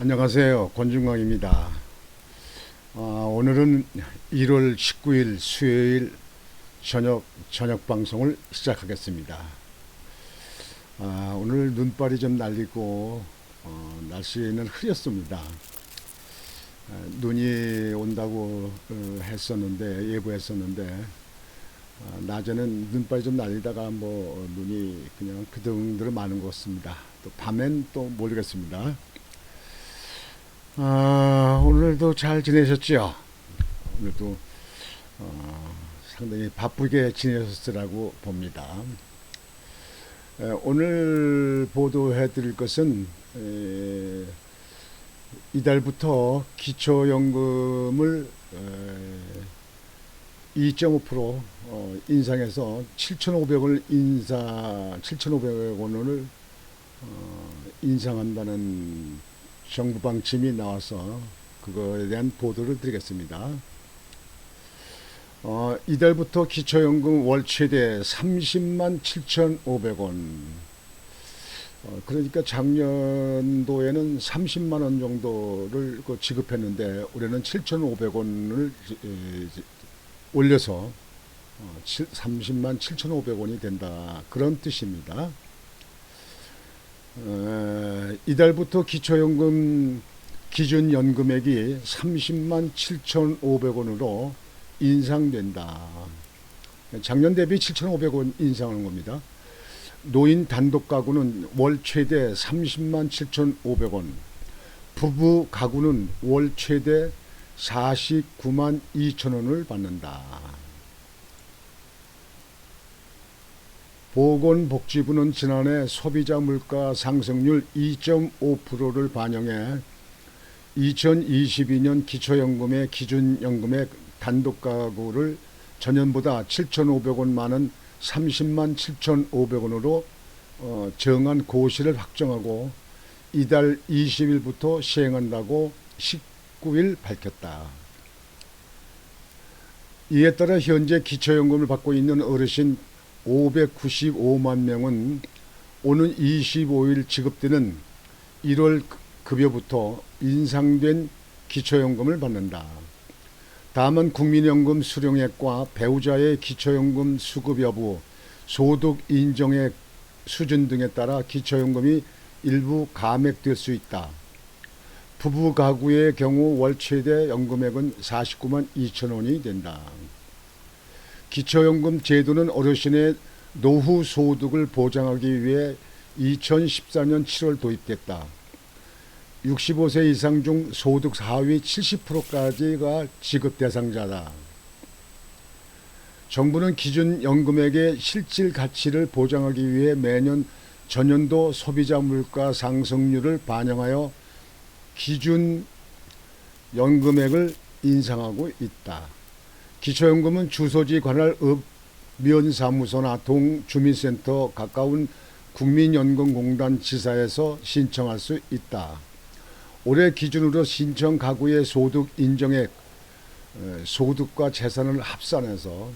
안녕하세요. 권중광입니다. 아, 오늘은 1월 19일 수요일 저녁 저녁 방송을 시작하겠습니다. 아, 오늘 눈발이 좀 날리고 어, 날씨는 흐렸습니다. 아, 눈이 온다고 어, 했었는데 예보했었는데 아, 낮에는 눈발이 좀 날리다가 뭐 눈이 그냥 그등들 많은 것 같습니다. 또 밤엔 또 모르겠습니다. 아, 오늘도 잘 지내셨죠? 오늘도 어, 상당히 바쁘게 지내셨으라고 봅니다. 에, 오늘 보도해 드릴 것은 에, 이달부터 기초연금을 2.5% 어, 인상해서 7,500원을 인사 7,500원을 어, 인상한다는 정부 방침이 나와서 그거에 대한 보도를 드리겠습니다. 어, 이달부터 기초연금 월 최대 30만 7,500원. 어, 그러니까 작년도에는 30만 원 정도를 그 지급했는데 올해는 7,500원을 올려서 어, 30만 7,500원이 된다. 그런 뜻입니다. 어, 이달부터 기초연금 기준 연금액이 30만 7,500원으로 인상된다. 작년 대비 7,500원 인상하는 겁니다. 노인 단독 가구는 월 최대 30만 7,500원, 부부 가구는 월 최대 49만 2천 원을 받는다. 보건복지부는 지난해 소비자 물가 상승률 2.5%를 반영해 2022년 기초연금의 기준연금의 단독 가구를 전년보다 7,500원 많은 30만 7,500원으로 어, 정한 고시를 확정하고 이달 20일부터 시행한다고 19일 밝혔다. 이에 따라 현재 기초연금을 받고 있는 어르신 595만 명은 오는 25일 지급되는 1월 급여부터 인상된 기초연금을 받는다. 다만 국민연금 수령액과 배우자의 기초연금 수급 여부, 소득 인정액 수준 등에 따라 기초연금이 일부 감액될 수 있다. 부부 가구의 경우 월 최대 연금액은 49만 2천 원이 된다. 기초연금 제도는 어르신의 노후 소득을 보장하기 위해 2014년 7월 도입됐다. 65세 이상 중 소득 4위 70%까지가 지급 대상자다. 정부는 기준 연금액의 실질 가치를 보장하기 위해 매년 전년도 소비자 물가 상승률을 반영하여 기준 연금액을 인상하고 있다. 기초연금은 주소지 관할 읍 면사무소나 동주민센터 가까운 국민연금공단 지사에서 신청할 수 있다. 올해 기준으로 신청 가구의 소득 인정액, 소득과 재산을 합산해서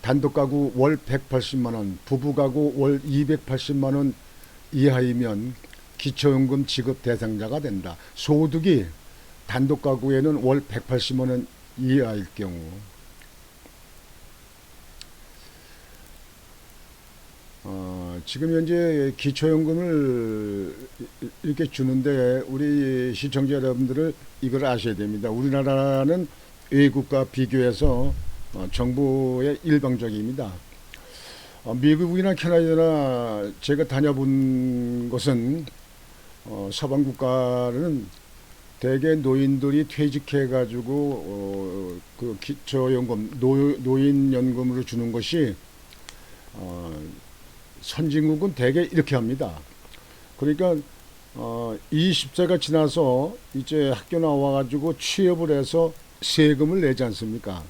단독 가구 월 180만 원, 부부 가구 월 280만 원 이하이면 기초연금 지급 대상자가 된다. 소득이 단독 가구에는 월 180만 원 이하일 경우 어, 지금 현재 기초연금을 이렇게 주는데 우리 시청자 여러분들을 이걸 아셔야 됩니다. 우리나라는 외국과 비교해서 어, 정부의 일방적입니다. 어, 미국이나 캐나다나 제가 다녀본 곳은 어, 서방 국가는 대개 노인들이 퇴직해 가지고 어, 그 기초연금 노, 노인연금으로 주는 것이 어, 선진국은 대개 이렇게 합니다. 그러니까 어, 20세가 지나서 이제 학교 나와가지고 취업을 해서 세금을 내지 않습니까?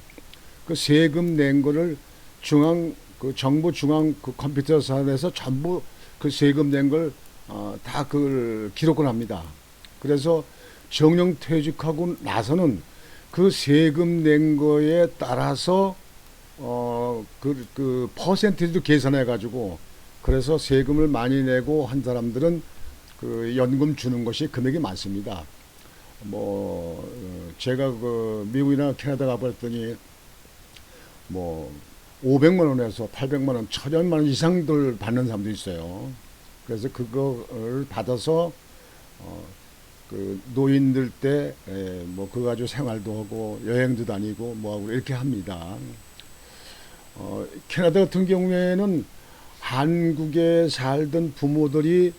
그 세금 낸 거를 중앙 그 정부 중앙 그 컴퓨터 산에서 전부 그 세금 낸걸 어, 다 그걸 기록을 합니다. 그래서 정령 퇴직하고 나서는 그 세금 낸 거에 따라서 어그 그 퍼센티지도 계산해 가지고 그래서 세금을 많이 내고 한 사람들은 그 연금 주는 것이 금액이 많습니다. 뭐 어, 제가 그 미국이나 캐나다 가봤더니 뭐 500만 원에서 800만 원, 1000만 원 이상들 받는 사람도 있어요. 그래서 그거를 받아서 어, 그 노인들 때 뭐 그거 가지고 생활도 하고 여행도 다니고 뭐 하고 이렇게 합니다. 어, 캐나다 같은 경우에는 한국에 살던 부모들이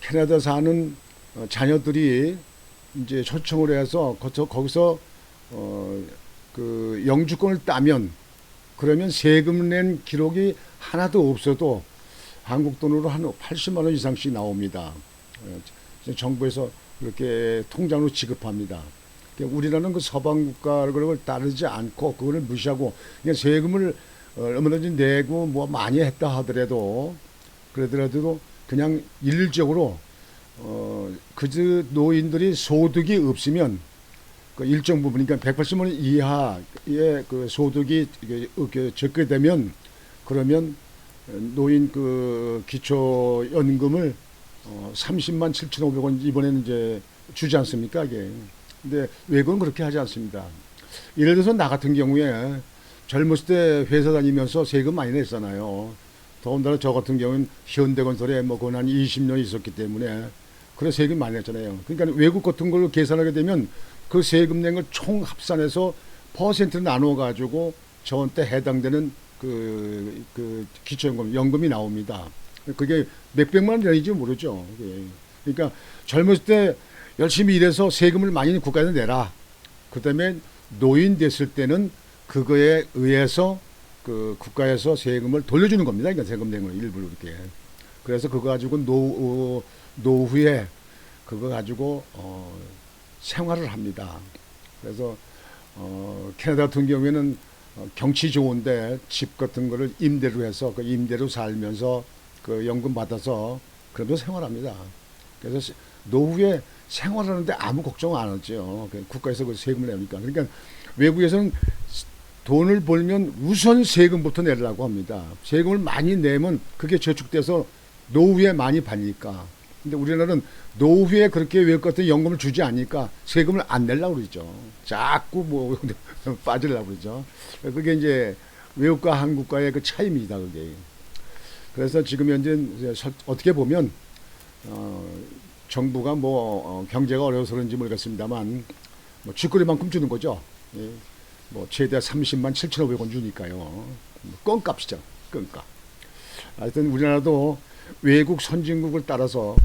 캐나다 사는 어, 자녀들이 이제 초청을 해서 거기서, 어, 그 영주권을 따면 그러면 세금 낸 기록이 하나도 없어도 한국 돈으로 한 80만 원 이상씩 나옵니다. 어, 정부에서 그렇게 통장으로 지급합니다. 그러니까 우리나라는 그 서방 국가 그걸 따르지 않고 그거를 무시하고 그냥 세금을 어, 얼마든지 내고 뭐 많이 했다 하더라도 그러더라도 그냥 일률적으로 어, 그저 노인들이 소득이 없으면 그 일정 부분 그러니까 180만 원 이하의 그 소득이 적게 되면 그러면 노인 그 기초 연금을 어 30만 7,500원 이번에는 이제 주지 않습니까 이게. 근데 외국은 그렇게 하지 않습니다. 예를 들어서 나 같은 경우에 젊었을 때 회사 다니면서 세금 많이 냈잖아요. 더군다나 저 같은 경우는 현대건설에 뭐 거의 한 20년 있었기 때문에 그래 세금 많이 냈잖아요. 그러니까 외국 같은 걸로 계산하게 되면 그 세금 낸 걸 총 합산해서 퍼센트를 나누어 가지고 저한테 해당되는 그, 그 기초연금, 연금이 나옵니다. 그게 몇백만 원인지 모르죠. 그게. 그러니까 젊었을 때 열심히 일해서 세금을 많이 국가에서 내라. 그 다음에 노인 됐을 때는 그거에 의해서 그 국가에서 세금을 돌려주는 겁니다. 그러니까 세금 낸걸 일부러 이렇게. 그래서 그거 가지고 노, 어, 노후에 그거 가지고 어, 생활을 합니다. 그래서 어, 캐나다 같은 경우에는 어, 경치 좋은데 집 같은 거를 임대로 해서 그 임대로 살면서 그 연금 받아서 그러면서 생활합니다. 그래서 시- 노후에 생활하는데 아무 걱정 안 하죠. 그 국가에서 그 세금을 내니까. 그러니까 외국에서는 스- 돈을 벌면 우선 세금부터 내려고 합니다. 세금을 많이 내면 그게 저축돼서 노후에 많이 받니까. 근데 우리나라는 노후에 그렇게 외국 같은 연금을 주지 않으니까 세금을 안 내려고 그러죠. 자꾸 뭐 빠지려고 그러죠. 그게 이제 외국과 한국과의 그 차이입니다. 그게. 그래서 지금 현재 어떻게 보면 어, 정부가 뭐 어, 경제가 어려워서 그런지 모르겠습니다만 뭐 쥐꼬리만큼 주는 거죠. 예. 뭐 최대 30만 7,500원 주니까요. 뭐 껌값이죠. 껌값. 하여튼 우리나라도 외국 선진국을 따라서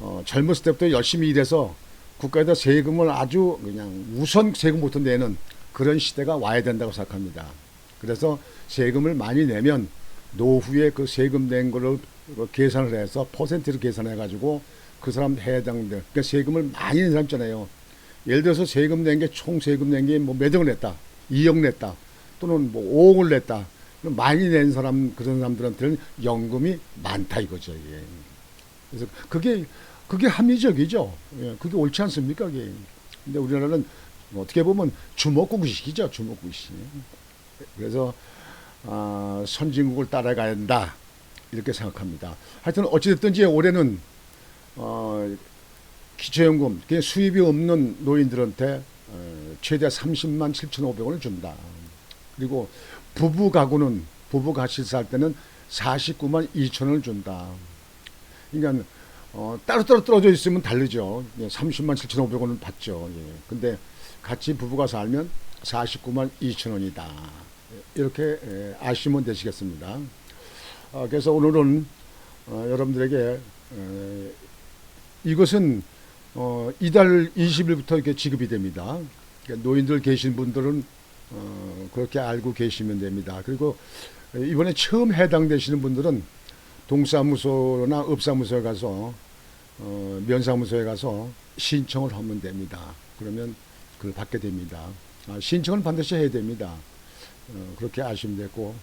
어, 젊었을 때부터 열심히 일해서 국가에다 세금을 아주 그냥 우선 세금 부터 내는 그런 시대가 와야 된다고 생각합니다. 그래서 세금을 많이 내면 노후에 그 세금 낸 거를 그 계산을 해서 퍼센트를 계산해 가지고 그 사람 해당돼 그러니까 세금을 많이 낸 사람 있잖아요. 예를 들어서 세금 낸 게 총 세금 낸 게 뭐 몇 억을 냈다, 2억 냈다, 또는 뭐 5억을 냈다. 많이 낸 사람 그런 사람들한테는 연금이 많다 이거죠 이게. 그래서 그게 그게 합리적이죠. 예, 그게 옳지 않습니까? 그게. 근데 우리나라는 뭐 어떻게 보면 주먹구구식이죠, 주먹구구식. 그래서 아, 선진국을 따라가야 한다 이렇게 생각합니다. 하여튼 어찌됐든지 올해는 어, 기초연금 수입이 없는 노인들한테 어, 최대 30만 7,500원을 준다. 그리고 부부 가구는 부부 같이 살 때는 49만 2천 원을 준다. 그러니까 어, 따로따로 떨어져 있으면 다르죠. 예, 30만 7,500원을 받죠. 예. 근데 같이 부부가 살면 49만 2천 원이다. 이렇게 예, 아시면 되시겠습니다. 아, 그래서 오늘은 어, 여러분들에게 에, 이것은 어, 이달 20일부터 이렇게 지급이 됩니다. 그러니까 노인들 계신 분들은 어, 그렇게 알고 계시면 됩니다. 그리고 이번에 처음 해당되시는 분들은 동사무소나 업사무소에 가서 어, 면사무소에 가서 신청을 하면 됩니다. 그러면 그걸 받게 됩니다. 아, 신청은 반드시 해야 됩니다. 어, 그렇게 아시면 되고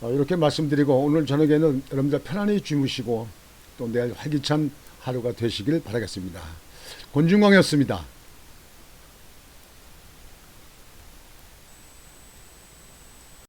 어, 이렇게 말씀드리고 오늘 저녁에는 여러분들 편안히 주무시고 또 내일 활기찬 하루가 되시길 바라겠습니다. 권중광이었습니다.